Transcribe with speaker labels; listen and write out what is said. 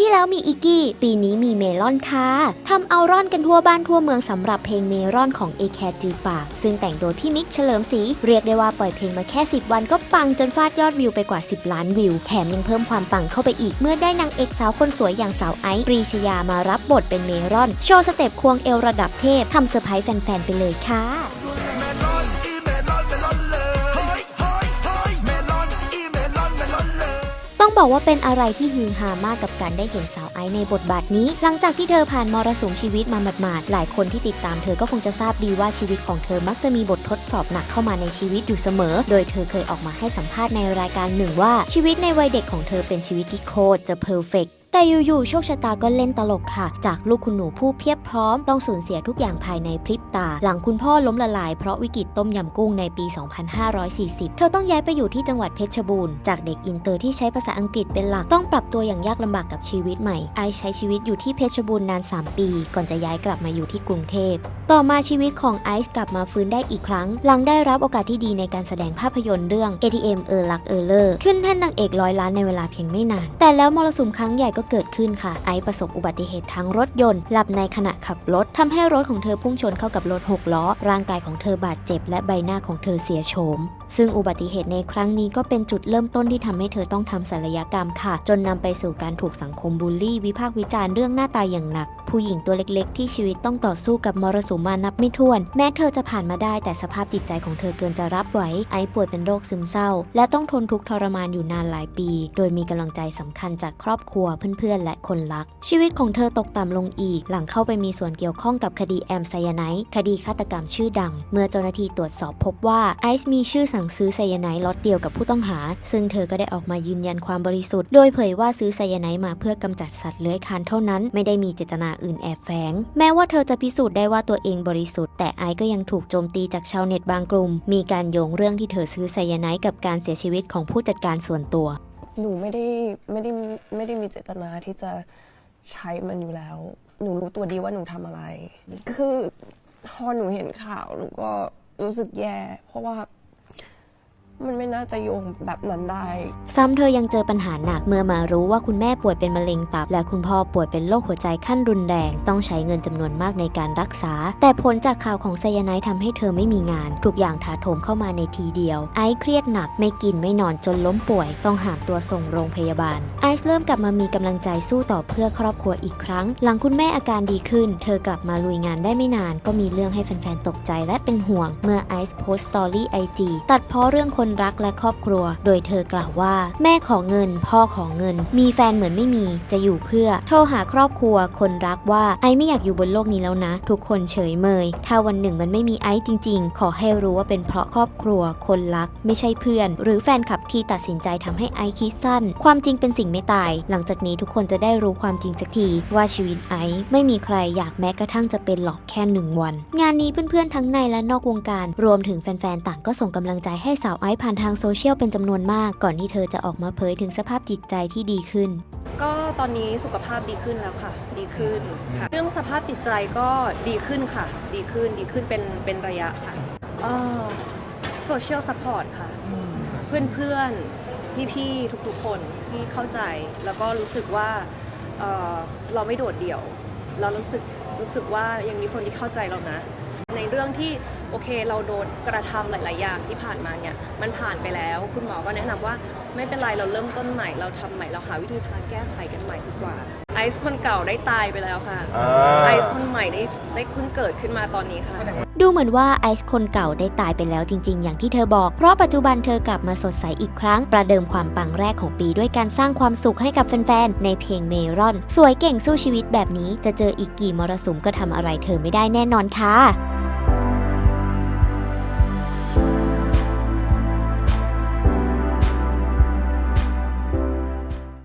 Speaker 1: ที่แล้วมีอิกกี้ ปีนี้มีเมลอนค่ะทำเอาร่อนกันทั่วบ้านทั่วเมืองสำหรับเพลงเมลอนของเอแคจือปาก ซึ่งแต่งโดยพี่มิกเฉลิมศรีเรียกได้ว่าปล่อยเพลงมาแค่ 10 วันก็ปังจนฟาดยอดวิวไปกว่า 10 ล้านวิว แถมยังเพิ่มความปังเข้าไปอีกเมื่อได้นางเอกสาวคนสวยอย่างสาวไอซ์ปรีชยามารับบทเป็นเมลอน โชว์สเต็ปควงเอวระดับเทพทำเซอร์ไพรส์แฟนๆไปเลยค่ะ บอกว่าเป็นอะไรที่ฮือฮามากกับการได้เห็นสาวไอซ์ในบทบาทนี้ หลังจากที่เธอผ่านมรสุมชีวิตมาหมาดๆ หลายคนที่ติดตามเธอก็คงจะทราบดีว่าชีวิตของเธอมักจะมีบททดสอบหนักเข้ามาในชีวิตอยู่เสมอ โดยเธอเคยออกมาให้สัมภาษณ์ในรายการหนึ่งว่าชีวิตในวัยเด็กของเธอเป็นชีวิตที่โคตรจะเพอร์เฟก แต่อยู่ๆโชคชะตาก็เล่นตลกค่ะ จากลูกคุณหนูผู้เพียบพร้อมต้องสูญเสียทุกอย่างภายในพริบตา หลังคุณพ่อล้มละลายเพราะวิกฤตต้มยำกุ้งในปี 2540 เธอต้องย้ายไปอยู่ที่จังหวัดเพชรบูรณ์จากเด็กอินเตอร์ที่ใช้ภาษาอังกฤษเป็นหลักต้องปรับตัวอย่างยากลำบากกับชีวิตใหม่ไอซ์ใช้ชีวิตอยู่ที่เพชรบูรณ์นาน 3 ปี ก่อนจะย้ายกลับมาอยู่ที่กรุงเทพต่อมาชีวิตของไอซ์กลับมาฟื้นได้อีกครั้ง หลังได้รับโอกาสที่ดีในการแสดงภาพยนตร์เรื่อง ATM เออรักเออเลอร์ขึ้นแท่นนางเอกร้อยล้านในเวลาเพียงไม่นาน แต่แล้วมรสุมครั้งใหญ่ก็เกิดขึ้นค่ะ ไอซ์ประสบอุบัติเหตุทางรถยนต์ หลับในขณะขับรถทำให้รถของเธอพุ่งชนเข้ากับรถหกล้อ ร่างกายของเธอบาดเจ็บและใบหน้าของเธอเสียโฉม ซึ่งอุบัติเหตุในครั้งนี้ก็เป็นจุดเริ่มต้นที่ทำให้เธอต้องทำศัลยกรรมค่ะ จนนำไปสู่การถูกสังคมบูลลี่ วิพากษ์วิจารณ์เรื่องหน้าตาอย่างหนัก ผู้หญิงตัวเล็กๆ ที่ชีวิตต้องต่อสู้กับมรสุมมานับไม่ถ้วน แม้เธอจะผ่านมาได้แต่สภาพจิตใจของเธอเกินจะรับไหวไอซ์ป่วยเป็นโรคซึมเศร้า และต้องทนทุกข์ทรมานอยู่นานหลายปี โดยมีกำลังใจสำคัญจากครอบครัวเพื่อนๆและคนรัก ชีวิตของเธอตกต่ำลงอีก หลังเข้าไปมีส่วนเกี่ยวข้องกับคดีแอมไซยาไนคดีฆาตกรรมชื่อดัง เมื่อเจ้าหน้าที่ตรวจสอบพบว่าไอซ์มีชื่อสังซื้อไซยาไนด์ล็อตเดียวกับผู้ต้องหา ซึ่งเธอก็ได้ออกมายืนยันความบริสุทธิ์ โดยเผยว่าซื้อไซยาไนด์มาเพื่อกำจัดสัตว์เลื้อยคลานเท่านั้น ไม่ได้มีเจตนาอื่นแอบแฝง แม้ว่าเธอจะพิสูจน์ได้ว่าตัวเองบริสุทธิ์ แต่ไอซ์ก็ยังถูกโจมตีจากชาวเน็ตบางกลุ่ม มีการโยงเรื่องที่เธอซื้อไซยาไนด์กับการเสียชีวิตของผู้จัดการส่วนตัว
Speaker 2: หนูไม่ได้ไม่ได้ไม่ได้มีเจตนาที่จะใช้มันอยู่แล้ว หนูรู้ตัวดีว่าหนูทำอะไร คือพอหนูเห็นข่าวหนูก็รู้สึกแย่ เพราะว่า มันไม่น่าจะโยงแบบนั้นได้
Speaker 1: ซ้ำเธอยังเจอปัญหาหนักเมื่อมารู้ว่าคุณแม่ป่วยเป็นมะเร็งตับ และคุณพ่อป่วยเป็นโรคหัวใจขั้นรุนแรง ต้องใช้เงินจำนวนมากในการรักษา แต่ผลจากข่าวของไซยาไนด์ทำให้เธอไม่มีงาน ทุกอย่างถาโถมเข้ามาในทีเดียว ไอซ์เครียดหนักไม่กินไม่นอนจนล้มป่วย ต้องหามตัวส่งโรงพยาบาล ไอซ์เริ่มกลับมามีกำลังใจสู้ต่อเพื่อครอบครัวอีกครั้ง หลังคุณแม่อาการดีขึ้น เธอกลับมาลุยงานได้ไม่นาน ก็มีเรื่องให้แฟนๆตกใจและเป็นห่วง เมื่อไอซ์โพสต์สตอรี่ไอจีตัดเพ้อเรื่องคนนรักและครอบครัว โดยเธอกล่าวว่า แม่ขอเงิน พ่อขอเงิน มีแฟนเหมือนไม่มี จะอยู่เพื่อ โทรหาครอบครัว คนรักว่าไอไม่อยากอยู่บนโลกนี้แล้วนะ ทุกคนเฉยเมย ถ้าวันหนึ่งมันไม่มีไอจริง ๆ ขอให้รู้ว่าเป็นเพราะครอบครัว คนรัก ไม่ใช่เพื่อน หรือแฟนคลับที่ตัดสินใจทำให้ไอคิดสั้น ความจริงเป็นสิ่งไม่ตาย หลังจากนี้ทุกคนจะได้รู้ความจริงสักทีว่าชีวิตไอไม่มีใครอยากแม้กระทั่งจะเป็นหรอกแค่หนึ่งวัน งานนี้เพื่อนๆทั้งในและนอกวงการ รวมถึงแฟนๆต่างก็ส่งกำลังใจให้สาวไอผ่านทางโซเชียลเป็นจำนวนมาก ก่อนที่เธอจะออกมาเผยถึงสภาพจิตใจที่ดีขึ้น
Speaker 3: ก็ตอนนี้สุขภาพดีขึ้นแล้วค่ะ ดีขึ้นค่ะเรื่องสภาพจิตใจก็ดีขึ้นค่ะ ดีขึ้นดีขึ้นเป็นเป็นระยะค่ะโซเชียลซัพพอร์ตค่ะ เพื่อนเพื่อนพี่พี่ๆ ทุกๆ คนที่เข้าใจแล้วก็รู้สึกว่าเอ่อเราไม่โดดเดี่ยว เรารู้สึกรู้สึกว่ายังมีคนที่เข้าใจเรานะ ในเรื่องที่ โอเค เราโดนกระทำหลาย ๆ อย่างที่ผ่านมาเนี่ยมันผ่านไปแล้ว คุณหมอก็แนะนำว่าไม่เป็นไรเราเริ่มต้นใหม่เราทำใหม่เราหาวิธีการแก้ไขกันใหม่ดีกว่าไอซ์คนเก่าได้ตายไปแล้วค่ะไอซ์คนใหม่ได้ได้เพิ่งเกิดขึ้นมาตอนนี้ค่ะ
Speaker 1: ดูเหมือนว่าไอซ์คนเก่าได้ตายไปแล้วจริง ๆ อย่างที่เธอบอก เพราะปัจจุบันเธอกลับมาสดใสอีกครั้ง ประเดิมความปังแรกของปีด้วยการสร้างความสุขให้กับแฟน ๆ ในเพลงเมรอน สวยเก่งสู้ชีวิตแบบนี้ จะเจออีกกี่มรสุมก็ทำอะไรเธอไม่ได้แน่นอนค่ะ